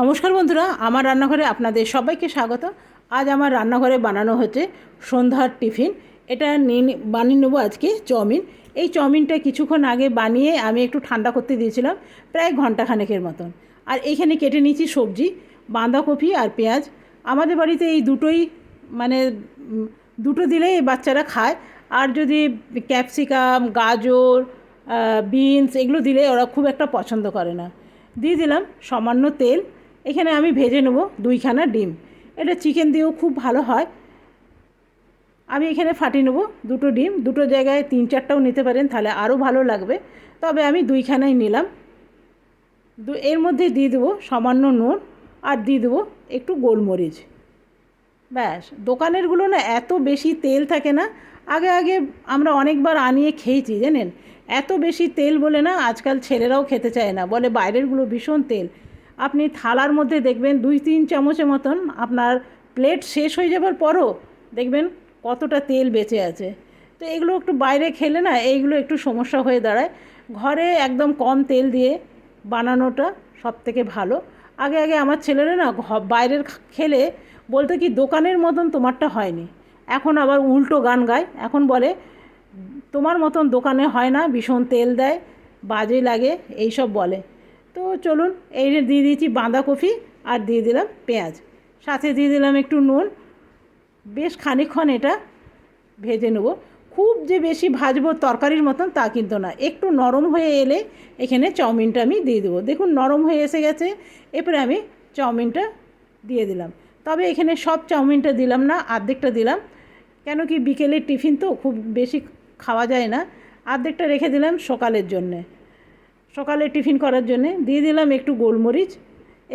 নমস্কার বন্ধুরা, আমার রান্নাঘরে আপনাদের সবাইকে স্বাগত। আজ আমার রান্নাঘরে বানানো হচ্ছে সন্ধ্যার টিফিন। এটা নিয়ে বানিয়ে নেব আজকে চাউমিন। এই চাউমিনটা কিছুক্ষণ আগে বানিয়ে আমি একটু ঠান্ডা করতে দিয়েছিলাম, প্রায় ঘন্টাখানেকের মতন। আর এইখানে কেটে নিয়েছি সবজি, বাঁধাকপি আর পেঁয়াজ। আমাদের বাড়িতে এই দুটোই মানে দুটো দিলেই বাচ্চারা খায়। আর যদি ক্যাপসিকাম, গাজর বিনস এগুলো দিলে ওরা খুব একটা পছন্দ করে না। দিয়ে দিলাম সামান্য তেল। এখানে আমি ভেজে নেব দুইখানা ডিম। এটা চিকেন দিয়েও খুব ভালো হয়। আমি এখানে ফাটিয়ে নেব দুটো ডিম। দুটো জায়গায় তিন চারটাও নিতে পারেন, তাহলে আরও ভালো লাগবে। তবে আমি দুইখানাই নিলাম। দু, এর মধ্যে দিয়ে দেবো সামান্য নুন আর দিয়ে দেবো একটু গোলমরিচ। ব্যাস, দোকানেরগুলো না এত বেশি তেল থাকে না। আগে আগে আমরা অনেকবার আনিয়ে খেয়েছি, জানেন? এত বেশি তেল বলে না আজকাল ছেলেরাও খেতে চায় না। বলে বাইরেরগুলো ভীষণ তেল। আপনি থালার মধ্যে দেখবেন দুই তিন চামচের মতন আপনার প্লেট শেষ হয়ে যাবার পরও দেখবেন কতটা তেল বেঁচে আছে। তো এগুলো একটু বাইরে খেলে না এইগুলো একটু সমস্যা হয়ে দাঁড়ায়। ঘরে একদম কম তেল দিয়ে বানানোটা সব থেকে ভালো। আগে আগে আমার ছেলেরা না বাইরের খেলে বলতে কি দোকানের মতন তোমারটা হয়নি। এখন আবার উল্টো গান গায়। এখন বলে, তোমার মতন দোকানে হয় না, ভীষণ তেল দেয়, বাজে লাগে এই সব বলে। তো চলুন, এই দিয়ে দিয়েছি বাঁধাকপি আর দিয়ে দিলাম পেঁয়াজ। সাথে দিয়ে দিলাম একটু নুন। বেশ খানিকক্ষণ এটা ভেজে নেব। খুব যে বেশি ভাজবো তরকারির মতন তা কিন্তু না। একটু নরম হয়ে এলে এখানে চাউমিনটা আমি দিয়ে দেবো। দেখুন, নরম হয়ে এসে গেছে। এরপরে আমি চাউমিনটা দিয়ে দিলাম। তবে এখানে সব চাউমিনটা দিলাম না অর্ধেকটা দিলাম। কেন কি বিকেলের টিফিন তো খুব বেশি খাওয়া যায় না। অর্ধেকটা রেখে দিলাম সকালের জন্যে। সকালে টিফিন করার জন্যে দিয়ে দিলাম একটু গোলমরিচ।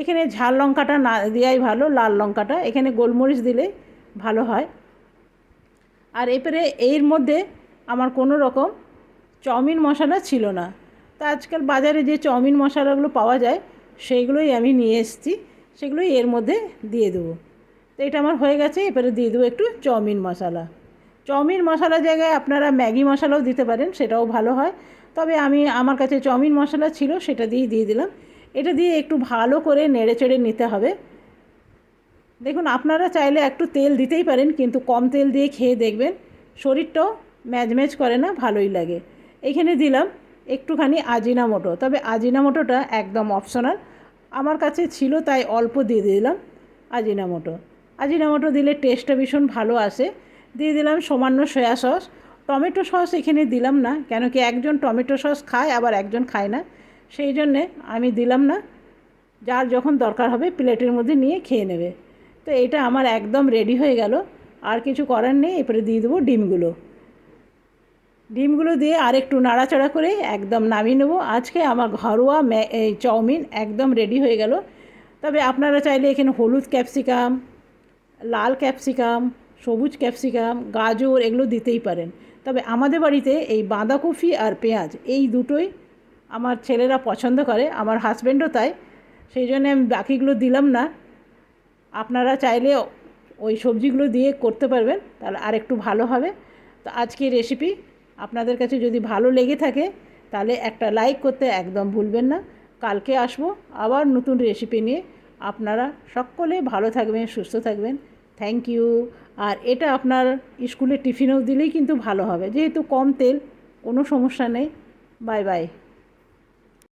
এখানে ঝাল লঙ্কাটা না দেওয়াই ভালো, লাল লঙ্কাটা। এখানে গোলমরিচ দিলে ভালো হয়। আর এরপরে এর মধ্যে আমার কোনো রকম চাউমিন মশলা ছিল না। তা আজকাল বাজারে যে চাউমিন মশলাগুলো পাওয়া যায়, সেইগুলোই আমি নিয়ে এসেছি। সেগুলোই এর মধ্যে দিয়ে দেবো। তো এটা আমার হয়ে গেছে এবারে দিয়ে দেবো একটু চাউমিন মশলা। চাউমিন মশলা জায়গায় আপনারা ম্যাগি মশলাও দিতে পারেন, সেটাও ভালো হয়। তবে আমি, আমার কাছে চাউমিন মশলা ছিল, সেটা দিয়েই দিয়ে দিলাম। এটা দিয়ে একটু ভালো করে নেড়ে চেড়ে নিতে হবে। দেখুন, আপনারা চাইলে একটু তেল দিতেই পারেন, কিন্তু কম তেল দিয়ে খেয়ে দেখবেন, শরীরটাও ম্যাজম্যাজ করে না, ভালোই লাগে। এখানে দিলাম একটুখানি আজিনামোটো তবে আজিনামোটোটা একদম অপশনাল। আমার কাছে ছিল, তাই অল্প দিয়ে দিলাম আজিনা আজিনামোটো আজিনামোটো দিলে টেস্টটা ভীষণ ভালো আসে। দিয়ে দিলাম সামান্য সয়া সস। টমেটো সস এখানে দিলাম না, কেন কি একজন টমেটো সস খায়, আবার একজন খায় না। সেই জন্যে আমি দিলাম না, যার যখন দরকার হবে প্লেটের মধ্যে নিয়ে খেয়ে নেবে। তো এটা আমার একদম রেডি হয়ে গেল, আর কিছু করার নেই, এরপরে দিয়ে দেবো ডিমগুলো। ডিমগুলো দিয়ে আর একটু নাড়াচাড়া করে একদম নামিয়ে নেব। আজকে আমার ঘরোয়া এই চাউমিন একদম রেডি হয়ে গেল। তবে আপনারা চাইলে এখানে হলুদ ক্যাপসিকাম লাল ক্যাপসিকাম সবুজ ক্যাপসিকাম, গাজর এগুলো দিতেই পারেন। তবে আমাদের বাড়িতে এই বাঁধাকপি আর পেঁয়াজ এই দুটোই আমার ছেলেরা পছন্দ করে, আমার হাজব্যান্ডও তাই। সেই জন্য আমি বাকিগুলো দিলাম না। আপনারা চাইলে ওই সবজিগুলো দিয়ে করতে পারবেন, তাহলে আর একটু ভালো হবে। তো আজকে রেসিপি আপনাদের কাছে যদি ভালো লেগে থাকে, তাহলে একটা লাইক করতে একদম ভুলবেন না। কালকে আসব আবার নতুন রেসিপি নিয়ে। আপনারা সকলে ভালো থাকবেন, সুস্থ থাকবেন। থ্যাংক ইউ আর এটা আপনার স্কুলে টিফিনেও দিলেই কিন্তু ভালো হবে। যেহেতু কম তেল, কোনো সমস্যা নেই। Bye bye